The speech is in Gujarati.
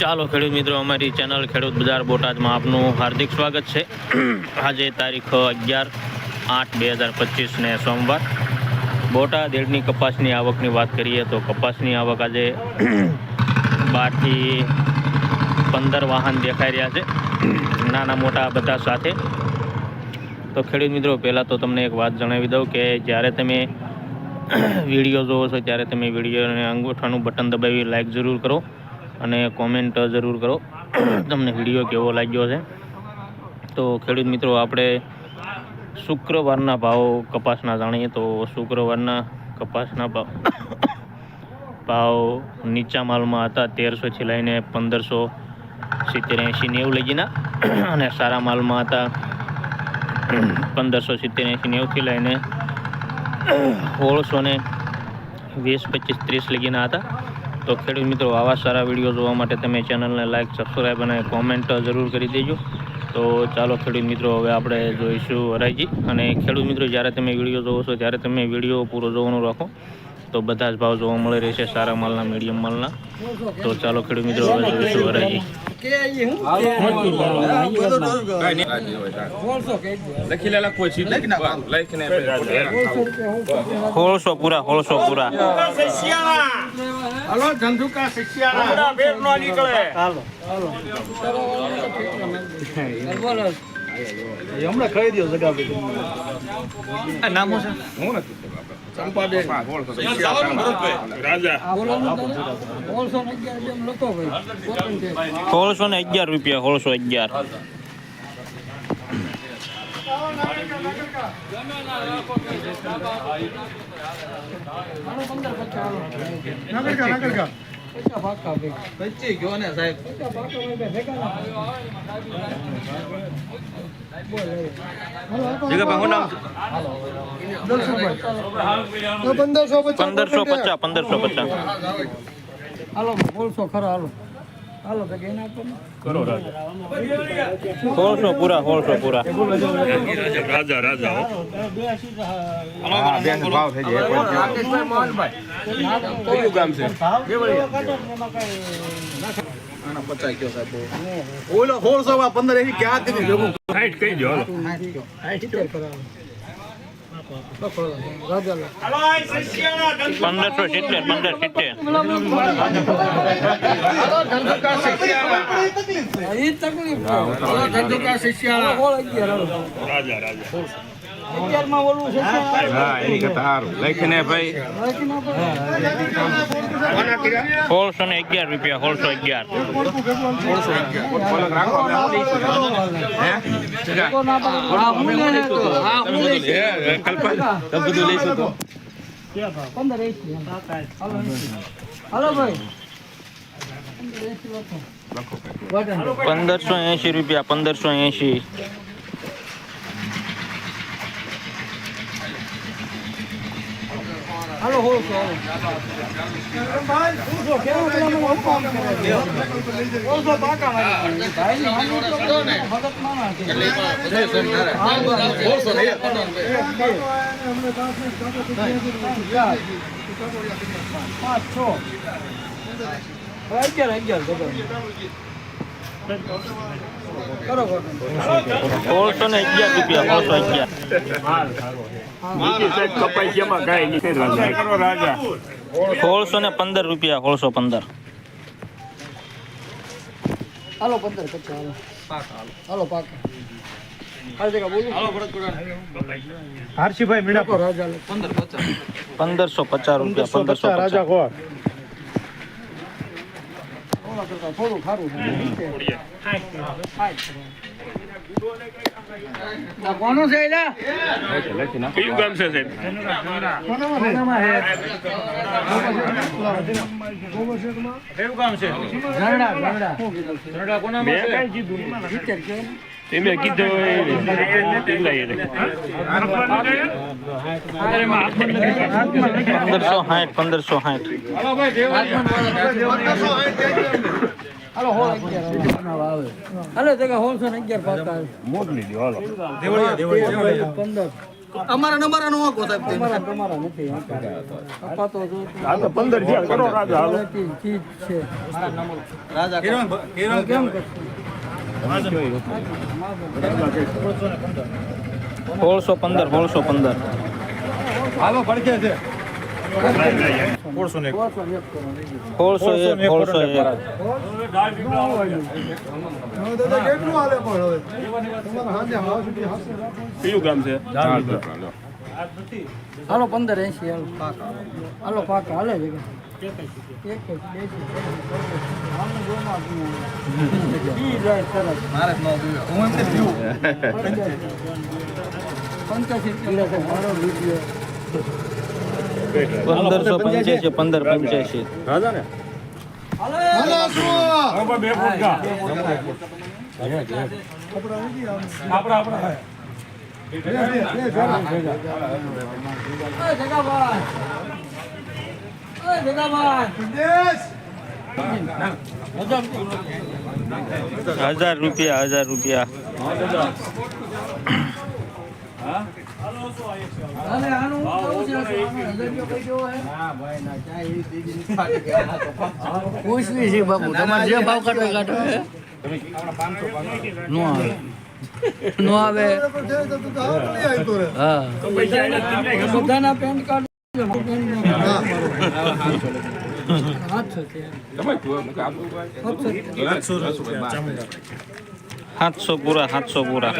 ચાલો ખેડૂત મિત્રો અમારી ચેનલ ખેડૂત બજાર બોટાદમાં આપનું હાર્દિક સ્વાગત છે. આજે તારીખ અગિયાર આઠ બે હજાર પચીસને સોમવાર. બોટાદ એડની કપાસની આવકની વાત કરીએ તો કપાસની આવક આજે બારથી પંદર વાહન દેખાઈ રહ્યા છે. નાના મોટા બધા સાથે. તો ખેડૂત મિત્રો પહેલાં તો તમને એક વાત જણાવી દઉં કે જ્યારે તમે વીડિયો જોવો છો ત્યારે તમે વિડીયોને અંગૂઠાનું બટન દબાવી લાઈક જરૂર કરો. અને કોમેન્ટ જરૂર કરો. તમને વીડિયો કેવો લાગ્યો છે? તો ખેડૂત મિત્રો, આપણે શુક્રવારના ભાવ કપાસના જાણીએ તો શુક્રવારના કપાસના ભાવ ભાવ નીચા માલમાં હતા તેરસોથી લઈને પંદરસો સિત્તેર એંશી નેવું લગીના અને સારા માલમાં હતા પંદરસો સિત્તેર એંશી નેવુંથી લઈને સોળસો ને વીસ પચીસ ત્રીસ લગીના હતા. તો ખેડૂત મિત્રો, આવા સારા વીડિયો જોવા માટે તમે ચેનલને લાઈક સબસ્ક્રાઈબ અને કોમેન્ટ જરૂર કરી દેજો. તો ચાલો ખેડૂત મિત્રો, હવે આપણે જોઈશું હરાઈજી. અને ખેડૂત મિત્રો, જ્યારે તમે વીડિયો જોવો છો, ત્યારે તમે વીડિયો પૂરો જોવાનું રાખો. તો બધા જ ભાવ જોવા મળી રહેશે સારા માલના મીડિયમ માલના. તો ચાલો ખેડૂત મિત્રો હવે જોઈશું વરાજી સોળસો પૂરા હોળસો પૂરા. હલો ધંધુકા શિષ્યા બેર નો નીકળે. હમણાં ખાઈ દો જગા નામો છે? હું નથી રાજા. સોળસો ને અગિયાર રૂપિયા સોળસો અગિયાર. પચી ગયો ને સાહેબ. પંદરસો પચાસ પંદરસો પચાસ. હાલો બોલશો ખરા હાલો. સોળસો પૂરા સોળસો પૂરા. રાજા રાજા ભાવ થઈ જાય કયું ગામ છે? પચાસ ગયો સાહેબ ઓલો સોળસો માં પંદર એની ક્યાં ભેગું સાઈડ કહી દો હાલો. સિત્તેર ખરા હાલો. લખો, રાજા લખો. પંદરસો સિત્તેર પંદર સિત્તેર. રાજા. રાજા. હા એની કરતા સારું. લખીને ભાઈ. સોળસો ને અગિયાર રૂપિયા સોળસો અગિયાર. પલક રાખો પંદરસો આવું રૂપિયા પંદરસો લોકો પાંચ છ અગિયાર અગિયાર સોળસો ને અગિયાર રૂપિયા સોળસો અગિયાર કરો ને પંદર રૂપિયા સોળસો પંદર હાલો પંદર પાકા હર્ષિભાઈ પંદરસો પચાસ રૂપિયા પંદરસો રાજા થોડા કરતા થોડું ખારું છે કોનું છે કયું ગામ છે સાહેબ કોનામાં છે? તમે કીધું પંદરસો સાઠ પંદરસો સાઠ અમારા નંબર નો વાંકો સાહેબ તમારા તમારા નથી કપાતો જો આ તો પંદર કરો રાજા હાલો. ચીજ ચીજ છે. રાજા કેમ કરશું? સોળસો પંદર સોળસો પંદર. હાલો પડકે છે. સોળસો એક. સોળસો એક સોળસો કયું ગામ છે? હાલો પંદર એસી હાલો. હાલો પાકા હાલે છે પંદરસો પંચ્યાસી પંદર પંચ્યાસી. રાજા ને આપડા આપડા હજાર રૂપિયા હજાર રૂપિયા? પૂછવી છે બાપુ તમારે જે ભાવ કાઢો કાઢો? નો આવે નો આવે. હા. બધાના પેન કાર્ડ સાતસો પૂરા સાતસો પૂરા.